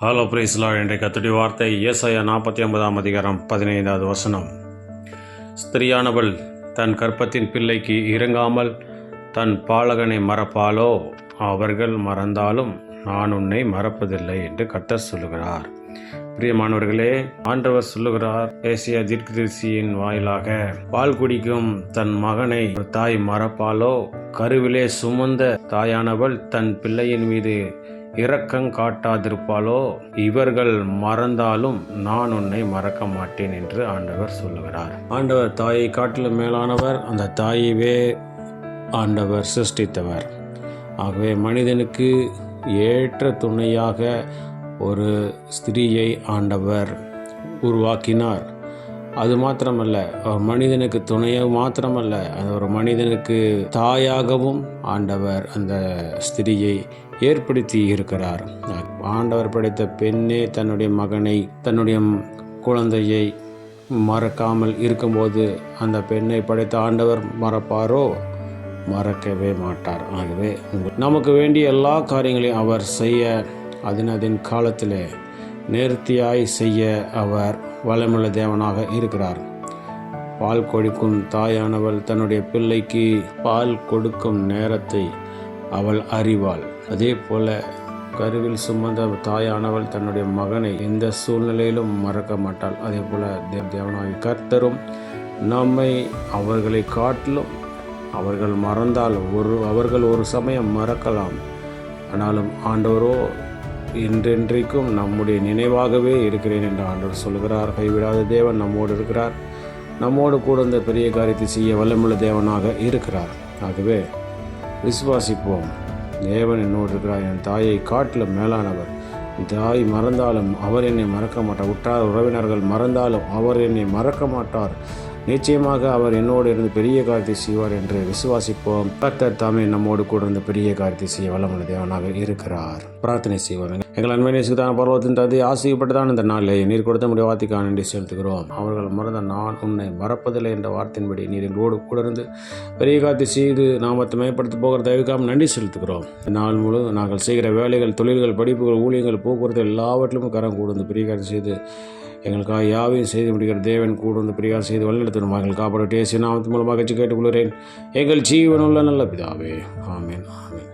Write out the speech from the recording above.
Hello பிரைஸ்லா என்ற கத்துடி வார்த்தை ஏசாயா நாற்பத்தி ஒன்பதாம் அதிகாரம் பதினைந்தாவது வசனம். ஸ்திரியானவள் தன் கற்பத்தின் பிள்ளைக்கு இறங்காமல் தன் பாலகனை மறப்பாலோ அவர்கள் மறந்தாலும் நான் உன்னை மறப்பதில்லை என்று கட்டர் சொல்லுகிறார். பிரியமானவர்களே ஆண்டவர் சொல்லுகிறார் ஏசியா தீர்க்கதரிசியின் வாயிலாக பால் குடிக்கும் தன் மகனை ஒரு தாய் மறப்பாலோ கருவிலே சுமந்த தாயானவள் தன் பிள்ளையின் மீது இரக்கங் காட்டாதிருப்பாலோ இவர்கள் மறந்தாலும் நான் உன்னை மறக்க மாட்டேன் என்று ஆண்டவர் சொல்லுகிறார். ஆண்டவர் தாயை காட்டிலும் மேலானவர் அந்த தாயைவே ஆண்டவர் சிருஷ்டித்தவர். ஆகவே மனிதனுக்கு ஏற்ற துணையாக ஒரு ஸ்திரீயை ஆண்டவர் உருவாக்கினார். அது மாத்திரமல்ல ஒரு மனிதனுக்கு துணையாக மாத்திரமல்ல அது ஒரு மனிதனுக்கு தாயாகவும் ஆண்டவர் அந்த ஸ்திரியை ஏற்படுத்தி இருக்கிறார். ஆண்டவர் படைத்த பெண்ணே தன்னுடைய மகனை தன்னுடைய குழந்தையை மறக்காமல் இருக்கும்போது அந்த பெண்ணை படைத்த ஆண்டவர் மறப்பாரோ? மறக்கவே மாட்டார். ஆகவே நமக்கு வேண்டிய எல்லா காரியங்களையும் அவர் செய்ய அதன் அதன் காலத்தில் நேர்த்தியாய் செய்ய அவர் வளமுள்ள தேவனாக இருக்கிறார். பால் கொடுக்கும் தாயானவள் தன்னுடைய பிள்ளைக்கு பால் கொடுக்கும் நேரத்தை அவள் அறிவாள். அதே போல கருவில் சுமந்த தாயானவள் தன்னுடைய மகனை எந்த சூழ்நிலையிலும் மறக்க மாட்டாள். அதே போல தேவ தேவனாகி கர்த்தரும் நம்மை அவர்களை காட்டிலும் அவர்கள் மறந்தால் ஒரு அவர்கள் ஒரு சமயம் மறக்கலாம். ஆனாலும் ஆண்டவரோ என்றென்றைக்கும் நம்முடைய நினைவாகவே இருக்கிறேன் என்று ஆண்டவர் சொல்கிறார் கைவிடாத தேவன் நம்மோடு இருக்கிறார். நம்மோடு கூட இந்த பெரிய காரியத்தை செய்ய வல்லமுள்ள தேவனாக இருக்கிறார். ஆகவே விசுவாசிப்போம். தேவன் என்னோடு இருக்கிறார். என் தாயை காட்டிலும் மேலானவர். தாய் மறந்தாலும் அவர் என்னை மறக்க மாட்டார். உற்றார் உறவினர்கள் மறந்தாலும் அவர் என்னை மறக்க மாட்டார். நிச்சயமாக அவர் என்னோடு இருந்து பெரிய காரியத்தை செய்வார் என்று விசுவாசிப்போம். கர்த்தர் தாமே நம்மோடு கூட இருந்து பெரிய காரியத்தை செய்ய வல்லமுள்ள தேவனாக இருக்கிறார். பிரார்த்தனை செய்வோம். எங்கள் அன்பை நேசுதான பருவத்தின் தந்தை ஆசைப்பட்டுதான் இந்த நாளில் நீர் கொடுத்த முடிய வார்த்தைக்கான நன்றி செலுத்துகிறோம். அவர்கள் மறந்த நான் உன்னை மறப்பதில்லை என்ற வார்த்தையின்படி நீர் எங்களோடு கூட இருந்து பெரிய காரியத்தை செய்து நாமத்தை மேம்படுத்தி போகிற தயவுக்காக நன்றி செலுத்துகிறோம். நாள் முழு நாங்கள் செய்கிற வேலைகள் தொழில்கள் படிப்புகள் ஊழியங்கள் போக்குவரத்து எல்லாவற்றிலும் கரம் கூடுந்து பெரிய காரியம் செய்து எங்களுக்காக யாவையும் செய்து முடிக்கிற தேவன் கூட வந்து பிரியார் செய்து வழிநடத்தணும் மகள் காப்பாடு டேசி நாமத்து மூலமாக கேட்டுக்கொள்கிறேன் எங்கள் ஜீவனுள்ள நல்ல பிதாவே ஆமேன் ஆமேன்.